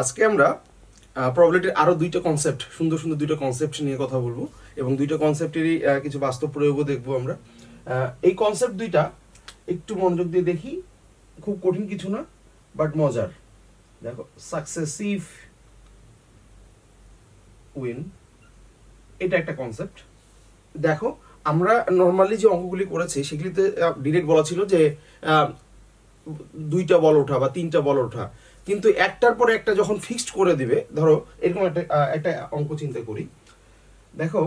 আজকে আমরা প্রবলিটির আরও দুইটা কনসেপ্ট সুন্দর সুন্দর দুইটা কনসেপ্ট নিয়ে কথা বলব এবং দুইটা কনসেপ্টেরই কিছু বাস্তব প্রয়োগও দেখব আমরা। এই কনসেপ্ট দুইটা একটু মনোযোগ দিয়ে দেখি, খুব কঠিন কিছু না বাট মজার। দেখো সাকসেসিভ উইন এটা একটা কনসেপ্ট দেখো, আমরা নর্মালি যে অঙ্কগুলি করেছি, সেগুলিতে ডিরেক্ট বলা ছিল যে দুইটা বল ওঠা বা তিনটা বল ওঠা। কিন্তু একটার পরে একটা যখন ফিক্সড করে দিবে, ধরো, এরকম একটা একটা অঙ্ক চিন্তা করি। দেখো,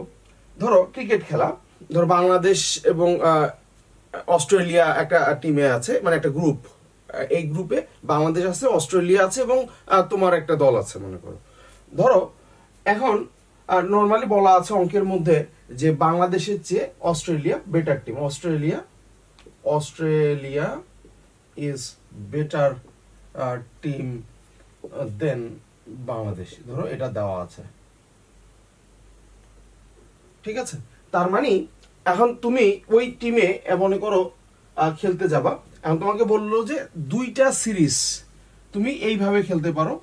ধরো ক্রিকেট খেলা, ধরো, বাংলাদেশ এবং অস্ট্রেলিয়া একটা টিমে আছে মানে একটা গ্রুপ এই গ্রুপে বাংলাদেশ আছে, অস্ট্রেলিয়া আছে এবং তোমার একটা দল আছে, মনে করো। ধরো, এখন নর্মালি বলা আছে অঙ্কের মধ্যে যে বাংলাদেশের চেয়ে Australia better team Australia Australia is better team than Bangladesh. ধরো এটা দেওয়া আছে। ঠিক আছে? তার মানে এখন তুমি ওই টিমে মনে করো খেলতে যাবা। এখন তোমাকে বলল যে দুইটা সিরিজ তুমি এইভাবে খেলতে পারো।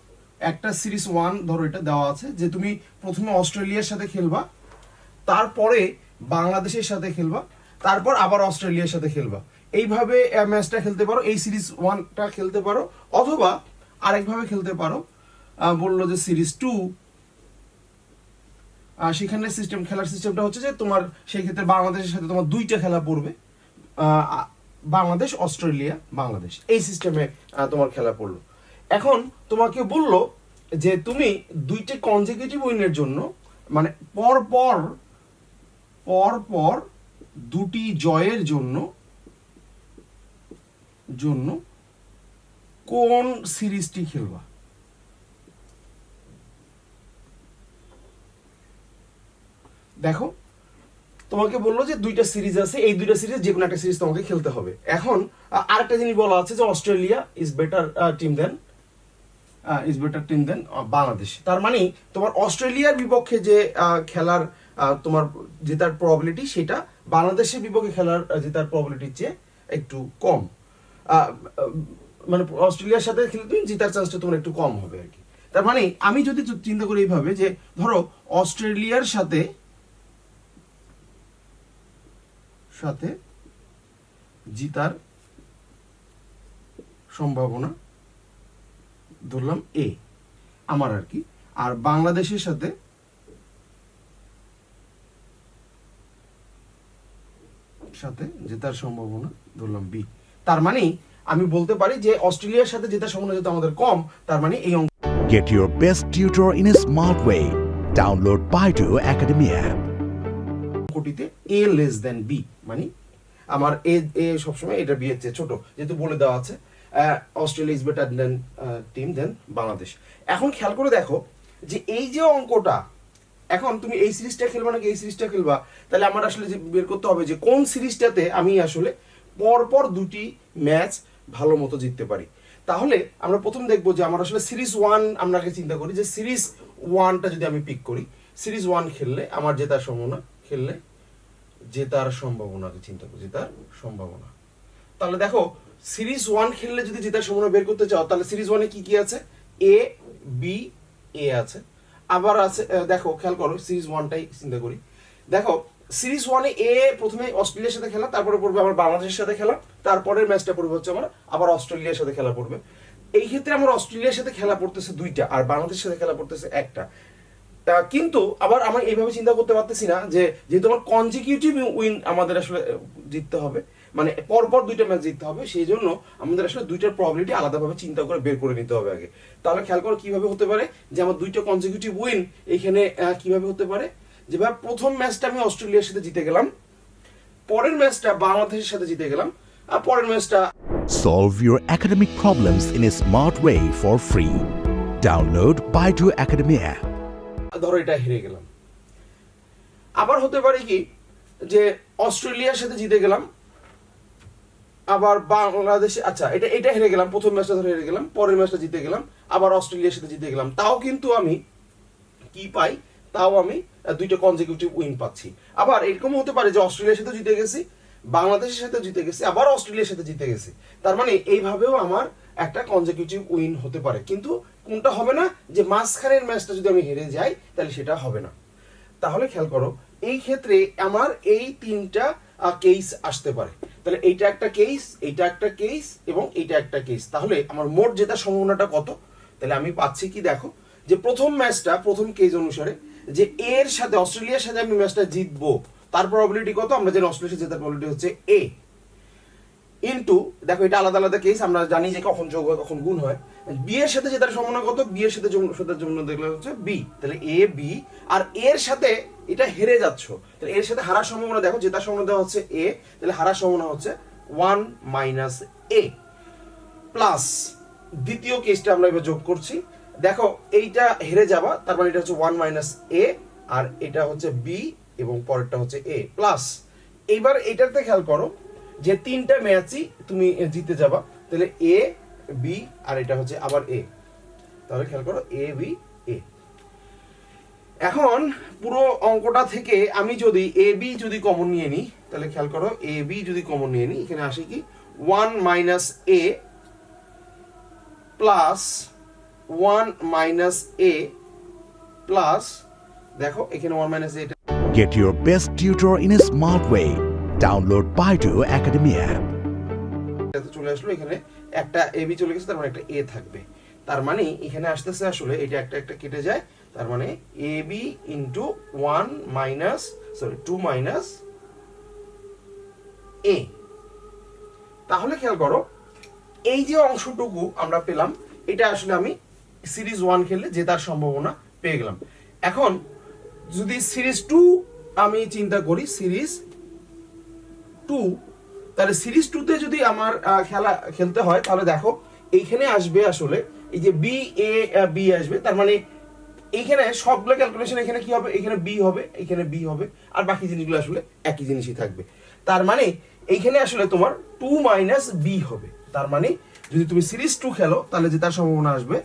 একটা সিরিজ ওয়ান ধরো এটা দেওয়া আছে, যে তুমি প্রথমে অস্ট্রেলিয়ার সাথে খেলবা, তারপরে বাংলাদেশের সাথে খেলবা, তারপর আবার অস্ট্রেলিয়ার সাথে খেলবা। এইভাবে ম্যাচটা খেলতে পারো, এই সিরিজ ওয়ানটা খেলতে পারো, অথবা আরেকভাবে খেলতে পারো। বলল যে সিরিজ টু সেখানে সিস্টেম খেলার সিস্টেমটা হচ্ছে যে তোমার সেই ক্ষেত্রে বাংলাদেশের সাথে তোমার দুইটা খেলা পড়বে। বাংলাদেশ, অস্ট্রেলিয়া, বাংলাদেশ। এই সিস্টেমে তোমার খেলা পড়ল। এখন তোমাকে বলল যে তুমি দুইটা কনজিকিউটিভ উইনের জন্য মানে পর পর পর পর দুটি জয়ের জন্য জন্য কোন সিরিজটি খেলবা? দেখো, তোমাকে বলল যে দুইটা সিরিজ আছে, এই দুইটা সিরিজ যে কোনো একটা সিরিজ তোমাকে খেলতে হবে। এখন জিনিস বলা আছে যে Australia is better team then is better team then Bangladesh. তার মানে তোমার অস্ট্রেলিয়ার বিপক্ষে যে খেলার তোমার জেতার প্রবাবিলিটি সেটা বাংলাদেশের বিপক্ষে খেলার জেতার প্রবাবিলিটির চেয়ে একটু কম। মানে অস্ট্রেলিয়ার সাথে খেলে তুমি জেতার চান্সটা তোমার একটু কম হবে আর কি। তার মানে আমি যদি চিন্তা করি এইভাবে যে, ধরো অস্ট্রেলিয়ার সাথে সাথে জিতার সম্ভাবনা ধরলাম এ আমার আর কি। আর বাংলাদেশের সাথে সাথে জেতার সম্ভাবনা ধরলাম বি তার মানে আমি বলতে পারি যে অস্ট্রেলিয়ার সাথে জেতার সম্ভাবনা যেহেতু আমাদের কম তার মানে এই Get your best tutor in a smart way. Download Baidu Academy app. অঙ্কটিতে এ লেস দেন বি মানে আমার এ এ সবসময় এটা বি এর চেয়ে ছোট যেহেতু বলে দেওয়া আছে Australia is better then team then Bangladesh এখন খেয়াল করে দেখো যে এই যে অঙ্কটা এখন তুমি এই সিরিজটা খেলবা নাকি এই সিরিজটা খেলবা তাহলে আমার আসলে যে বের করতে হবে যে কোন সিরিজটাতে আমি আসলে পরপর দুটি ম্যাচ ভালো মতো জিততে পারি। তাহলে আমরা প্রথম দেখব যে আমার আসলে সিরিজ ওয়ান আগে চিন্তা করি যে সিরিজ ওয়ানটা যদি আমি পিক করি, সিরিজ ওয়ান খেললে আমার জেতার সম্ভাবনা, খেললে জেতার সম্ভাবনা চিন্তা করি, জেতার সম্ভাবনা। তাহলে দেখো, সিরিজ ওয়ান খেললে যদি জেতার সম্ভাবনা বের করতে চাও, তাহলে সিরিজ ওয়ানে কি কি আছে? এ বি এ আছে। আবার আছে দেখো, খেয়াল করো, সিরিজ ওয়ানটাই চিন্তা করি। দেখো সিরিজ ওয়ানে এ প্রথমে অস্ট্রেলিয়ার সাথে খেলা, তারপরে পড়বে আবার বাংলাদেশের সাথে খেলা তারপরের ম্যাচটা পড়বে হচ্ছে আমার, আবার অস্ট্রেলিয়ার সাথে খেলা পড়বে। এই ক্ষেত্রে আমার অস্ট্রেলিয়ার সাথে খেলা পড়তেছে দুইটা, আর বাংলাদেশের সাথে খেলা পড়তেছে একটা। কিন্তু আবার আমরা এইভাবে চিন্তা করতে পারতেছি না যে, যেহেতু আমার কনজিকিউটিভ উইন আমাদের আসলে জিততে হবে মানে পরপর দুইটা ম্যাচ জিততে হবে, সেই জন্য আমাদের আসলে দুইটার প্রবলিটি আলাদাভাবে চিন্তা করে বের করে নিতে হবে আগে। তাহলে খেয়াল করো কীভাবে হতে পারে যে, আমার দুইটা কনজিকিউটিভ উইন এখানে কীভাবে হতে পারে? যেভাবে প্রথম ম্যাচটা আমি অস্ট্রেলিয়ার সাথে জিতে গেলাম পরের ম্যাচটা বাংলাদেশের সাথে জিতে গেলাম আর পরের ম্যাচটা Solve your academic problems in a smart way for free. Download Baidu Academy app. ধরো এটা হেরে গেলাম আবার হতে পারে কি যে অস্ট্রেলিয়ার সাথে জিতে গেলাম আবার বাংলাদেশে আচ্ছা এটা এটা হেরে গেলাম প্রথম ম্যাচটা ধরে হেরে গেলাম পরের ম্যাচটা জিতে গেলাম আবার অস্ট্রেলিয়ার সাথে জিতে গেলাম তাও কিন্তু আমি কি পাই তাও আমি দুইটা কনজিকিউটিভ উইন পাচ্ছি। আবার এরকম হতে পারে যে অস্ট্রেলিয়ার সাথে জিতে গেছি, বাংলাদেশের সাথে জিতে গেছি, আবার অস্ট্রেলিয়ার সাথে জিতে গেছি। তার মানে এইভাবেও আমার একটা কনজিকিউটিভ উইন হতে পারে। কিন্তু কোনটা হবে না যে মাঝখানের ম্যাচটা যদি আমি হেরে যাই, তাহলে সেটা হবে না। তাহলে খেয়াল করো, এই ক্ষেত্রে আমার এই তিনটা কেস আসতে পারে। তাহলে এইটা একটা কেস এইটা একটা কেস এবং এইটা একটা কেস তাহলে আমার মোট জেতার সম্ভাবনাটা কত? তাহলে আমি পাচ্ছি কি দেখো, যে প্রথম ম্যাচটা প্রথম কেস অনুসারে যে এর সাথে, অস্ট্রেলিয়ার সাথে আমি ম্যাচটা জিতবো, তার প্রবাবিলিটি কত? আমরা জানি অস্ট্রেলিয়ার সাথে জেতার প্রবাবিলিটি হচ্ছে এ ইনটু দেখো, এটা আলাদা আলাদা কেস আমরা জানি যে কখন যোগ হয়, কখন গুণ হয়। বি এর সাথে জেতার সম্ভাবনা কত? বি এর সাথে সাথে জন্য দেখলে হচ্ছে বি তাহলে এ বি আর এর সাথে এটা হেরে যাচ্ছ। তাহলে এর সাথে হারার সম্ভাবনা, দেখো, জেতার সম্ভাবনা দেওয়া হচ্ছে এ তাহলে হারার সম্ভাবনা হচ্ছে ওয়ান মাইনাস এ প্লাস দ্বিতীয় কেসটা আমরা এবার যোগ করছি। দেখো, এইটা হেরে যাবা তার মানে এটা হচ্ছে ওয়ান মাইনাস এ আর এটা হচ্ছে বি এবং পরেরটা হচ্ছে এ প্লাস এইবার এটাতে খেয়াল করো, যে তিনটা ম্যাচই তুমি জিতে যাবা, তাহলে এ বি আর এটা হচ্ছে আবার এ তাহলে খেয়াল করো এ বি এ এখন পুরো অঙ্কটা থেকে আমি যদি এ বি যদি কমন নিয়ে নিই, তাহলে খেয়াল করো এ বি যদি কমন নিয়ে নিই, এখানে আসে কি? One minus A plus one minus A plus দেখো এখানে ওয়ান মাইনাস এটা Get your best tutor in a smart way. Download Baidu Academy app. এটাতে চলে আসলো এখানে একটা এ বি চলে গেছে তার মানে একটা এ থাকবে তার মানে এখানে আসতেছে আসলে এটা একটা একটা কেটে যায় তার মানে A B into one minus sorry two minus A তাহলে খেয়াল করো এই যে অংশটুকু আমরা পেলাম এটা আসলে আমি সিরিজ ওয়ান খেললে জেতার সম্ভাবনা পেয়ে গেলাম। এখন যদি সিরিজ টু আমি চিন্তা করি, সিরিজ টু, তাহলে সিরিজ টুতে যদি আমার খেলা, খেলতে হয়, তাহলে দেখো, এইখানে আসবে আসলে, এই যে বি এ বি আসবে, তার মানে এইখানে সবগুলো ক্যালকুলেশন এখানে কি হবে? এখানে বি হবে এখানে বি হবে, আর বাকি জিনিসগুলো আসলে একই জিনিসই থাকবে। তার মানে এইখানে আসলে তোমার টু মাইনাস বি হবে। তার মানে যদি তুমি সিরিজ টু খেলো, তাহলে যে তার সম্ভাবনা আসবে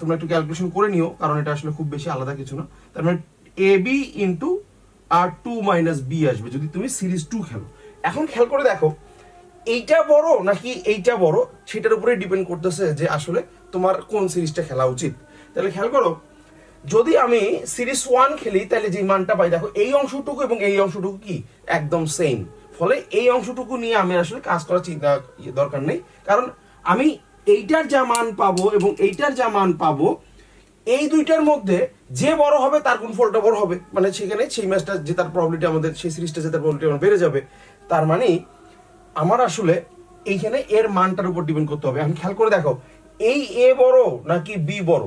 তোমরা একটু ক্যালকুলেশন করে নিও, কারণ এটা আসলে খুব বেশি আলাদা কিছু না। তার মানে এ বি ইন্টু আর টু মাইনাস বি আসবে, যদি তুমি সিরিজ টু খেলো। এখন খেয়াল করে দেখো, এইটা বড় নাকি এইটা বড়, সেটার উপরে ডিপেন্ড করতেছে যে আসলে তোমার কোন সিরিজটা খেলা উচিত। তাহলে খেয়াল করো, যদি আমি সিরিজ ওয়ান খেলি, তাহলে যে মানটা পাই, দেখো এই অংশটুকু এবং এই অংশটুকু কি? একদম সেম ফলে এই অংশটুকু নিয়ে আমি আসলে কাজ করার চিন্তা ইয়ে দরকার নেই। কারণ আমি এইটার যা মান পাবো এবং এইটার যা মান পাবো, এই দুইটার মধ্যে যে বড় হবে তার গুণফলটা বড় হবে। মানে সেখানে সেই ম্যাচটা জেতার প্রবলিটি আমাদের, সেই সিরিজটা জেতার প্রবলিটি আমার বেড়ে যাবে। তার মানে আমার আসলে এইখানে এর মানটার উপর ডিপেন্ড করতে হবে। এখন খেয়াল করে দেখো এই এ বড় নাকি বি বড়?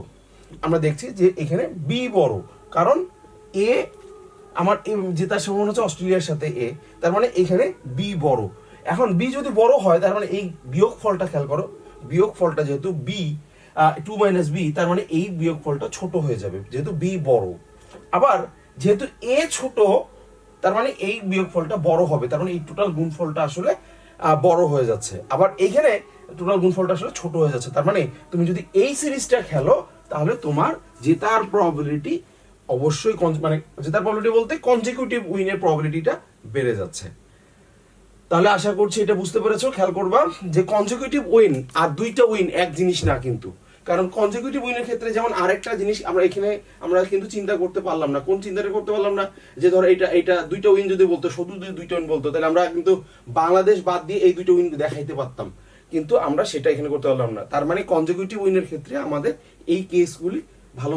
আমরা দেখছি যে এখানে বি বড়। কারণ এ আমার জেতার সম্ভাবনা হচ্ছে অস্ট্রেলিয়ার সাথে এ, তার মানে এখানে বি বড়। এখন বি যদি বড় হয়, তার মানে এই বিয়োগ ফলটা খেয়াল করো বিয়োগ ফলটা যেহেতু বি টু মাইনাস বি তার মানে এই বিয়োগ ফলটা ছোট হয়ে যাবে, যেহেতু বি বড়। আবার যেহেতু এ ছোট, তার মানে এই বিয়োগফলটা বড় হবে, তার মানে এই টোটাল গুণফলটা আসলে বড় হয়ে যাচ্ছে। আবার এইখানে টোটাল গুণফলটা আসলে ছোট হয়ে যাচ্ছে, তার মানে তুমি যদি এই সিরিজটা খেলো, তাহলে তোমার জেতার প্রবাবিলিটি অবশ্যই মানে জেতার প্রবাবিলিটি বলতে কনজিকিউটিভ উইনের প্রবাবিলিটিটা বেড়ে যাচ্ছে। তাহলে আশা করছি এটা বুঝতে পেরেছ, খেয়াল করবা যে কনজিকিউটিভ উইন আর দুইটা উইন এক জিনিস না কিন্তু। কারণ কনজিকিউটিভ উইনের ক্ষেত্রে যেমন আরেকটা জিনিস আমরা এখানে আমরা কিন্তু চিন্তা করতে পারলাম না। কোন চিন্তাটা করতে পারলাম না? যে ধরো এটা এটা দুইটা উইন যদি বলতো শুধু যদি দুইটা উইন বলতো, তাহলে আমরা কিন্তু বাংলাদেশ বাদ দিয়ে এই দুইটা উইন দেখাইতে পারতাম। কিন্তু আমরা সেটা এখানে করতে পারলাম না। তার মানে কনজিকিউটিভ উইনের ক্ষেত্রে আমাদের এই কেসগুলি ভালো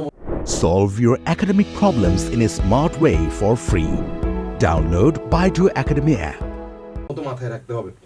Solve your academic problems in a smart way for free. Download Baidu Academy app. মতো মাথায় রাখতে হবে।